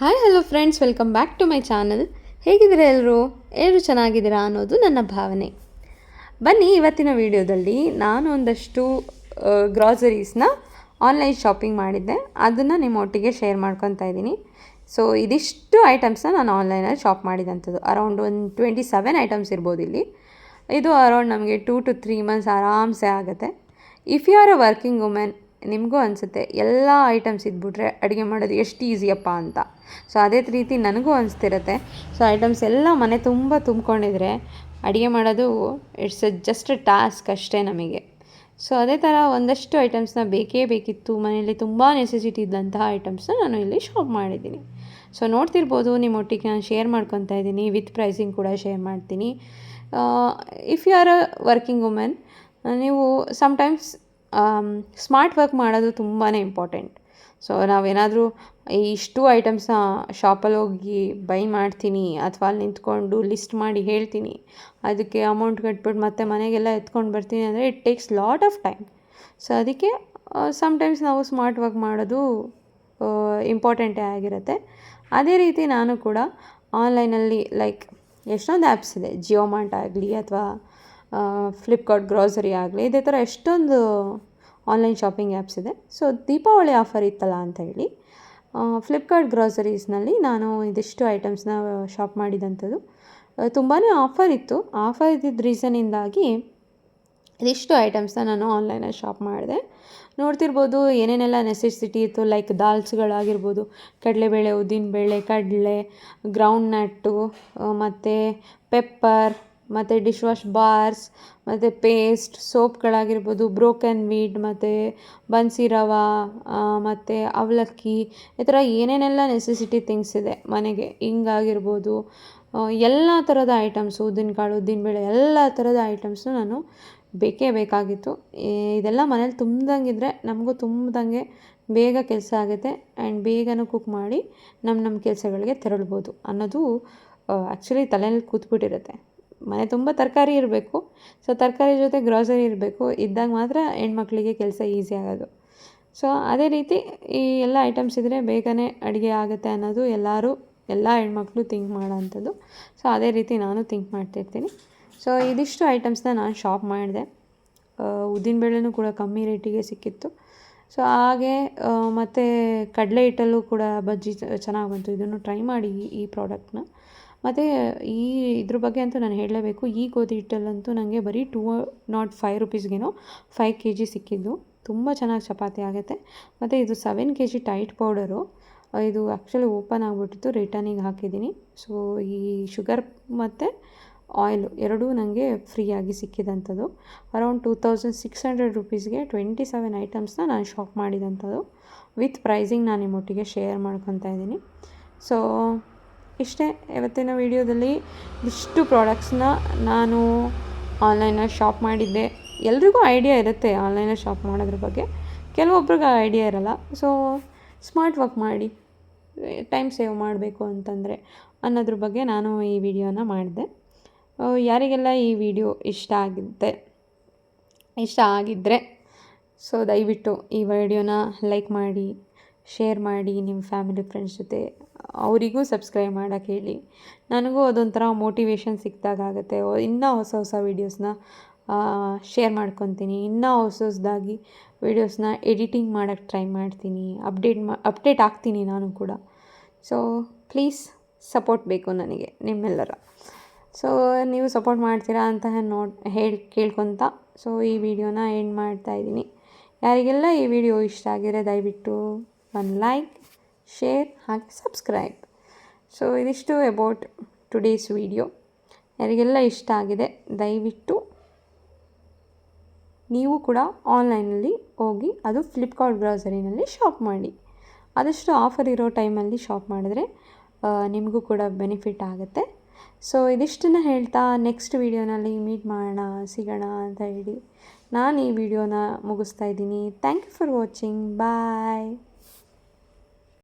Hi hello friends welcome back to my channel ಹೇಗಿದ್ದೀರಾ ಎಲ್ಲರೂ ಎಲ್ಲರೂ ಚೆನ್ನಾಗಿದ್ದೀರಾ ಅನ್ನೋದು ನನ್ನ ಭಾವನೆ. ಬನ್ನಿ, ಇವತ್ತಿನ ವಿಡಿಯೋದಲ್ಲಿ ನಾನು ಒಂದಷ್ಟು ಗ್ರಾಸರೀಸ್ನ ಆನ್ಲೈನ್ ಶಾಪಿಂಗ್ ಮಾಡಿದ್ದೆ. ಅದನ್ನು ನಿಮ್ಮ ಒಟ್ಟಿಗೆ ಶೇರ್ ಮಾಡ್ಕೊತಾ ಇದ್ದೀನಿ. ಸೊ ಇದಿಷ್ಟು ಐಟಮ್ಸ್ನ ನಾನು ಆನ್ಲೈನಲ್ಲಿ ಶಾಪ್ ಮಾಡಿದಂಥದ್ದು. ಅರೌಂಡ್ ಒಂದು ಟ್ವೆಂಟಿ ಸೆವೆನ್ ಐಟಮ್ಸ್ ಇರ್ಬೋದು ಇಲ್ಲಿ. ಇದು ಅರೌಂಡ್ ನಮಗೆ ಟೂ ಟು ತ್ರೀ ಮಂತ್ಸ್ ಆರಾಮ್ಸೆ ಆಗುತ್ತೆ. If you are a working women ನಿಮಗೂ ಅನಿಸುತ್ತೆ, ಎಲ್ಲ ಐಟಮ್ಸ್ ಇದ್ಬಿಟ್ರೆ ಅಡುಗೆ ಮಾಡೋದು ಎಷ್ಟು ಈಸಿಯಪ್ಪ ಅಂತ. ಸೊ ಅದೇ ರೀತಿ ನನಗೂ ಅನಿಸ್ತಿರುತ್ತೆ. ಸೊ ಐಟಮ್ಸ್ ಎಲ್ಲ ಮನೆ ತುಂಬ ತುಂಬಿಕೊಂಡಿದ್ರೆ ಅಡುಗೆ ಮಾಡೋದು ಇಟ್ಸ್ ಅ ಜಸ್ಟ್ ಟಾಸ್ಕ್ ಅಷ್ಟೇ ನಮಗೆ. ಸೊ ಅದೇ ಥರ ಒಂದಷ್ಟು ಐಟಮ್ಸ್ನ ಬೇಕೇ ಬೇಕಿತ್ತು, ಮನೆಯಲ್ಲಿ ತುಂಬ ನೆಸೆಸಿಟಿ ಇದ್ದಂತಹ ಐಟಮ್ಸ್ನ ನಾನು ಇಲ್ಲಿ ಶಾಪ್ ಮಾಡಿದ್ದೀನಿ. ಸೊ ನೋಡ್ತಿರ್ಬೋದು ನಿಮ್ಮೊಟ್ಟಿಗೆ ನಾನು ಶೇರ್ ಮಾಡ್ಕೊತಾ ಇದ್ದೀನಿ ವಿತ್ ಪ್ರೈಸಿಂಗ್ ಕೂಡ ಶೇರ್ ಮಾಡ್ತೀನಿ. If you are a working women ನೀವು ಸಮ್ಟೈಮ್ಸ್ ಸ್ಮಾರ್ಟ್ ವರ್ಕ್ ಮಾಡೋದು ತುಂಬಾ ಇಂಪಾರ್ಟೆಂಟ್. ಸೊ, ನಾವೇನಾದರೂ ಇಷ್ಟು ಐಟಮ್ಸ್ನ ಶಾಪಲ್ಲಿ ಹೋಗಿ ಬೈ ಮಾಡ್ತೀನಿ ಅಥವಾ ಅಲ್ಲಿ ನಿಂತ್ಕೊಂಡು ಲಿಸ್ಟ್ ಮಾಡಿ ಹೇಳ್ತೀನಿ, ಅದಕ್ಕೆ ಅಮೌಂಟ್ ಕಟ್ಬಿಟ್ಟು ಮತ್ತೆ ಮನೆಗೆಲ್ಲ ಎತ್ಕೊಂಡು ಬರ್ತೀನಿ ಅಂದರೆ it takes lot of time so, ಅದಕ್ಕೆ ಸಮ್ಟೈಮ್ಸ್ ನಾವು ಸ್ಮಾರ್ಟ್ ವರ್ಕ್ ಮಾಡೋದು ಇಂಪಾರ್ಟೆಂಟೇ ಆಗಿರುತ್ತೆ. ಅದೇ ರೀತಿ ನಾನು ಕೂಡ ಆನ್ಲೈನಲ್ಲಿ ಲೈಕ್ ಎಷ್ಟೊಂದು ಆ್ಯಪ್ಸ್ ಇದೆ ಜಿಯೋ ಮಾರ್ಟ್ ಆಗಲಿ ಅಥವಾ ಫ್ಲಿಪ್ಕಾರ್ಟ್ ಗ್ರೋಸರಿ ಆಗಲಿ, ಇದೇ ಥರ ಎಷ್ಟೊಂದು ಆನ್ಲೈನ್ ಶಾಪಿಂಗ್ ಆ್ಯಪ್ಸ್ ಇದೆ. ಸೊ ದೀಪಾವಳಿ ಆಫರ್ ಇತ್ತಲ್ಲ ಅಂತ ಹೇಳಿ ಫ್ಲಿಪ್ಕಾರ್ಟ್ ಗ್ರಾಸರೀಸ್ನಲ್ಲಿ ನಾನು ಇದಿಷ್ಟು ಐಟಮ್ಸ್ನ ಶಾಪ್ ಮಾಡಿದಂಥದ್ದು. ತುಂಬಾ ಆಫರ್ ಇತ್ತು. ಆಫರ್ ಇದ್ದಿದ್ದ ರೀಸನಿಂದಾಗಿ ಇದಿಷ್ಟು ಐಟಮ್ಸ್ನ ನಾನು ಆನ್ಲೈನಲ್ಲಿ ಶಾಪ್ ಮಾಡಿದೆ. ನೋಡ್ತಿರ್ಬೋದು ಏನೇನೆಲ್ಲ ನೆಸೆಸಿಟಿ ಇತ್ತು ಲೈಕ್ ದಾಲ್ಸ್ಗಳಾಗಿರ್ಬೋದು ಕಡಲೆಬೇಳೆ, ಉದ್ದಿನಬೇಳೆ, ಕಡಲೆ ಗ್ರೌಂಡ್ ನಟ್ಟು ಮತ್ತು ಪೆಪ್ಪರ್ ಮತ್ತು ಡಿಶ್ ವಾಶ್ ಬಾರ್ಸ್ ಮತ್ತು ಪೇಸ್ಟ್ ಸೋಪ್ಗಳಾಗಿರ್ಬೋದು ಬ್ರೋಕನ್ ವೀಟ್ ಮತ್ತು ಬನ್ಸಿ ರವೆ ಮತ್ತು ಅವಲಕ್ಕಿ, ಈ ಥರ ಏನೇನೆಲ್ಲ ನೆಸೆಸಿಟಿ ಥಿಂಗ್ಸ್ ಇದೆ ಮನೆಗೆ. ಹಿಂಗಾಗಿರ್ಬೋದು ಎಲ್ಲ ಥರದ ಐಟಮ್ಸು ಉದ್ದಿನಕಾಳು ಉದ್ದಿನಬೇಳೆ ಎಲ್ಲ ಥರದ ಐಟಮ್ಸು ನಾನು ಬೇಕೇ ಬೇಕಾಗಿತ್ತು. ಇದೆಲ್ಲ ಮನೇಲಿ ತುಂಬ್ದಂಗಿದ್ರೆ ನಮಗೂ ತುಂಬ್ದಂಗೆ ಬೇಗ ಕೆಲಸ ಆಗುತ್ತೆ ಆ್ಯಂಡ್ ಬೇಗನೂ ಕುಕ್ ಮಾಡಿ ನಮ್ಮ ನಮ್ಮ ಕೆಲಸಗಳಿಗೆ ತೆರಳ್ಬೋದು ಅನ್ನೋದು ಆ್ಯಕ್ಚುಲಿ ತಲೆಯಲ್ಲಿ ಕೂತ್ಬಿಟ್ಟಿರುತ್ತೆ. ಮನೆ ತುಂಬ ತರಕಾರಿ ಇರಬೇಕು. ಸೊ ತರಕಾರಿ ಜೊತೆ ಗ್ರಾಸರಿ ಇರಬೇಕು. ಇದ್ದಾಗ ಮಾತ್ರ ಹೆಣ್ಮಕ್ಳಿಗೆ ಕೆಲಸ ಈಸಿ ಆಗೋದು. ಸೊ ಅದೇ ರೀತಿ ಈ ಎಲ್ಲ ಐಟಮ್ಸ್ ಇದ್ದರೆ ಬೇಗನೆ ಅಡುಗೆ ಆಗುತ್ತೆ ಅನ್ನೋದು ಎಲ್ಲರೂ, ಎಲ್ಲ ಹೆಣ್ಮಕ್ಳು ಥಿಂಕ್ ಮಾಡೋವಂಥದ್ದು ಸೊ ಅದೇ ರೀತಿ ನಾನು ಥಿಂಕ್ ಮಾಡ್ತಿರ್ತೀನಿ. ಸೊ ಇದಿಷ್ಟು ಐಟಮ್ಸ್ನ ನಾನು ಶಾಪ್ ಮಾಡಿದೆ. ಉದ್ದಿನಬೇಳೆನೂ ಕೂಡ ಕಮ್ಮಿ ರೇಟಿಗೆ ಸಿಕ್ಕಿತ್ತು. ಸೊ ಹಾಗೆ ಮತ್ತು ಕಡಲೆ ಹಿಟ್ಟಲ್ಲೂ ಕೂಡ ಬಜ್ಜಿ ಚೆನ್ನಾಗಿ ಬಂತು. ಇದನ್ನು ಟ್ರೈ ಮಾಡಿ ಈ ಪ್ರಾಡಕ್ಟ್ನ ಮತ್ತು ಈ ಇದ್ರ ಬಗ್ಗೆ ಅಂತೂ ನಾನು ಹೇಳಲೇಬೇಕು. ಈ ಗೋಧಿ ಹಿಟ್ಟಲ್ಲಂತೂ ನನಗೆ ಬರೀ ಟೂ ನಾಟ್ ಫೈವ್ ರುಪೀಸ್ಗೇನೋ ಫೈವ್ ಕೆ ಜಿ ಸಿಕ್ಕಿದ್ದು. ತುಂಬ ಚೆನ್ನಾಗಿ ಚಪಾತಿ ಆಗುತ್ತೆ. ಮತ್ತು ಇದು seven K G Tide powder ಇದು ಆ್ಯಕ್ಚುಲಿ ಓಪನ್ ಆಗಿಬಿಟ್ಟಿತ್ತು ರಿಟರ್ನಿಗೆ ಹಾಕಿದ್ದೀನಿ. ಸೊ ಈ ಶುಗರ್ ಮತ್ತು ಆಯಿಲು ಎರಡೂ ನನಗೆ ಫ್ರೀಯಾಗಿ ಸಿಕ್ಕಿದಂಥದ್ದು. Around two thousand six hundred ರುಪೀಸ್ಗೆ twenty seven ಐಟಮ್ಸ್ನ ನಾನು ಶಾಪ್ ಮಾಡಿದಂಥದ್ದು. ವಿತ್ ಪ್ರೈಸಿಂಗ್ ನಾನು ನಿಮ್ಮೊಟ್ಟಿಗೆ ಶೇರ್ ಮಾಡ್ಕೊತಾ ಇದ್ದೀನಿ. ಸೊ ಇಷ್ಟೇ ಇವತ್ತಿನ ವಿಡಿಯೋದಲ್ಲಿ ಇಷ್ಟು ಪ್ರಾಡಕ್ಟ್ಸ್ನ ನಾನು ಆನ್ಲೈನಲ್ಲಿ ಶಾಪ್ ಮಾಡಿದ್ದೆ. ಎಲ್ರಿಗೂ ಐಡಿಯಾ ಇರುತ್ತೆ ಆನ್ಲೈನಲ್ಲಿ ಶಾಪ್ ಮಾಡೋದ್ರ ಬಗ್ಗೆ. ಕೆಲವೊಬ್ರಿಗೆ ಐಡಿಯಾ ಇರಲ್ಲ. ಸೊ ಸ್ಮಾರ್ಟ್ ವರ್ಕ್ ಮಾಡಿ ಟೈಮ್ ಸೇವ್ ಮಾಡಬೇಕು ಅಂತಂದರೆ ಅನ್ನೋದ್ರ ಬಗ್ಗೆ ನಾನು ಈ ವಿಡಿಯೋನ ಮಾಡಿದೆ. ಯಾರಿಗೆಲ್ಲ ಈ ವಿಡಿಯೋ ಇಷ್ಟ ಆಗಿದ್ದೆ ಇಷ್ಟ ಆಗಿದ್ದರೆ ಸೊ ದಯವಿಟ್ಟು ಈ ವಿಡಿಯೋನ ಲೈಕ್ ಮಾಡಿ ಶೇರ್ ಮಾಡಿ ನಿಮ್ಮ ಫ್ಯಾಮಿಲಿ ಫ್ರೆಂಡ್ಸ್ ಜೊತೆ ಅವರಿಗೂ ಸಬ್ಸ್ಕ್ರೈಬ್ ಮಾಡೋಕ್ಕೆ ಹೇಳಿ. ನನಗೂ ಅದೊಂಥರ ಮೋಟಿವೇಶನ್ ಆಗುತ್ತೆ. ಇನ್ನೂ ಹೊಸ ಹೊಸ ವೀಡಿಯೋಸ್ನ ಶೇರ್ ಮಾಡ್ಕೊತೀನಿ. ಇನ್ನೂ ಹೊಸ ಹೊಸದಾಗಿ ವೀಡಿಯೋಸ್ನ ಎಡಿಟಿಂಗ್ ಮಾಡೋಕ್ಕೆ ಟ್ರೈ ಮಾಡ್ತೀನಿ. ಅಪ್ಡೇಟ್ ಮಾ ಅಪ್ಡೇಟ್ ಆಗ್ತೀನಿ ನಾನು ಕೂಡ. ಸೊ ಪ್ಲೀಸ್ ಸಪೋರ್ಟ್ ಬೇಕು ನನಗೆ, ನಿಮ್ಮೆಲ್ಲರ. ಸೊ ನೀವು ಸಪೋರ್ಟ್ ಮಾಡ್ತೀರಾ ಅಂತ ನೋ, ಹೇಳಿ, ಕೇಳ್ಕೊತ ಸೊ ಈ ವಿಡಿಯೋನ ಎಂಡ್ ಮಾಡ್ತಾಯಿದ್ದೀನಿ ಯಾರಿಗೆಲ್ಲ ಈ ವಿಡಿಯೋ ಇಷ್ಟ ಆಗಿದ್ರೆ ದಯವಿಟ್ಟು ಒಂದು ಲೈಕ್ ಶೇರ್ ಹಾಗೆ ಸಬ್ಸ್ಕ್ರೈಬ್ ಸೊ ಇದಿಷ್ಟು ಅಬೌಟ್ ಟುಡೇಸ್ ವಿಡಿಯೋ ಯಾರಿಗೆಲ್ಲ ಇಷ್ಟ ಆಗಿದೆ, ದಯವಿಟ್ಟು ನೀವು ಕೂಡ ಆನ್ಲೈನಲ್ಲಿ ಹೋಗಿ ಅದು ಫ್ಲಿಪ್ಕಾರ್ಟ್ ಬ್ರೌಸರಿನಲ್ಲಿ ಶಾಪ್ ಮಾಡಿ. ಆದಷ್ಟು ಆಫರ್ ಇರೋ ಟೈಮಲ್ಲಿ ಶಾಪ್ ಮಾಡಿದ್ರೆ ನಿಮಗೂ ಕೂಡ ಬೆನಿಫಿಟ್ ಆಗುತ್ತೆ. ಸೊ ಇದಿಷ್ಟನ್ನು ಹೇಳ್ತಾ ನೆಕ್ಸ್ಟ್ ವೀಡಿಯೋನಲ್ಲಿ ಮೀಟ್ ಮಾಡೋಣ, ಸಿಗೋಣ ಅಂತ ಹೇಳಿ ನಾನು ಈ ವಿಡಿಯೋನ ಮುಗಿಸ್ತಾ ಇದ್ದೀನಿ. Thank you for watching bye